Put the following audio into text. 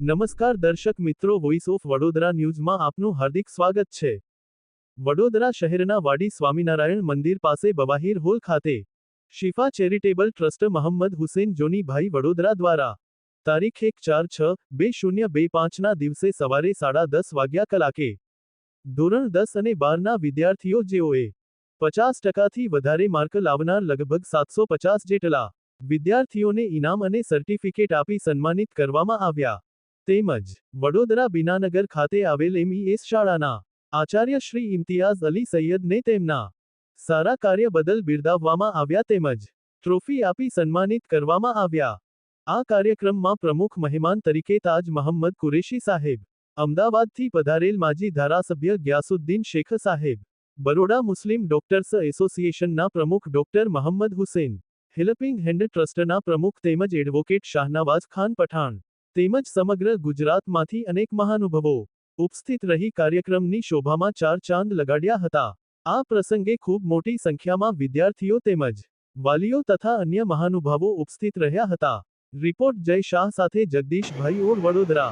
નમસ્કાર દર્શક મિત્રો વોઇસ ઓફ વડોદરા ન્યૂઝમાં આપનું હાર્દિક સ્વાગત છે. વડોદરા શહેરના વાડી સ્વામિનારાયણ મંદિર પાસે બવાહીર હોલ ખાતે શિફા ચેરિટેબલ ટ્રસ્ટ મોહમ્મદ હુસેન જોનીભાઈ વડોદરા દ્વારા તારીખ એક ચાર છ બે શૂન્ય બે પાંચના દિવસે સવારે સાડા દસ વાગ્યા કલાકે ધોરણ દસ અને બારના વિદ્યાર્થીઓ જેઓએ પચાસ ટકાથી વધારે માર્ક લાવનાર લગભગ સાતસો પચાસ જેટલા વિદ્યાર્થીઓને ઇનામ અને સર્ટિફિકેટ આપી સન્માનિત કરવામાં આવ્યા. તેમજ વડોદરા બિનાનગર ખાતે આવેલ એમઈએસ શાળાના આચાર્ય શ્રી ઇમ્તિયાઝ અલી સૈયદને તેમના સારા કાર્ય બદલ બિરદાવવામાં આવ્યા તેમજ ટ્રોફી આપી સન્માનિત કરવામાં આવ્યા. આ કાર્યક્રમમાં પ્રમુખ મહેમાન તરીકે તાજ મોહમ્મદ કુરેશી સાહેબ, અમદાવાદથી પધારેલ માજી ધારાસભ્ય ગ્યાસુદ્દીન શેખ સાહેબ, બરોડા મુસ્લિમ ડોક્ટર્સ એસોસિએશનના પ્રમુખ doctor Mohammad Hussain, helping hand ટ્રસ્ટના પ્રમુખ તેમજ એડવોકેટ શાહનવાઝ ખાન પઠાણ તેમજ સમગ્ર ગુજરાતમાંથી અનેક મહાનુભવો ઉપસ્થિત રહી કાર્યક્રમની શોભામાં ચાર ચાંદ લગાડ્યા હતા. આ પ્રસંગે ખૂબ મોટી સંખ્યામાં વિદ્યાર્થીઓ તેમજ વાલીઓ તથા અન્ય મહાનુભાવો ઉપસ્થિત રહ્યા હતા. રિપોર્ટ જય શાહ સાથે જગદીશભાઈ ઓર વડોદરા.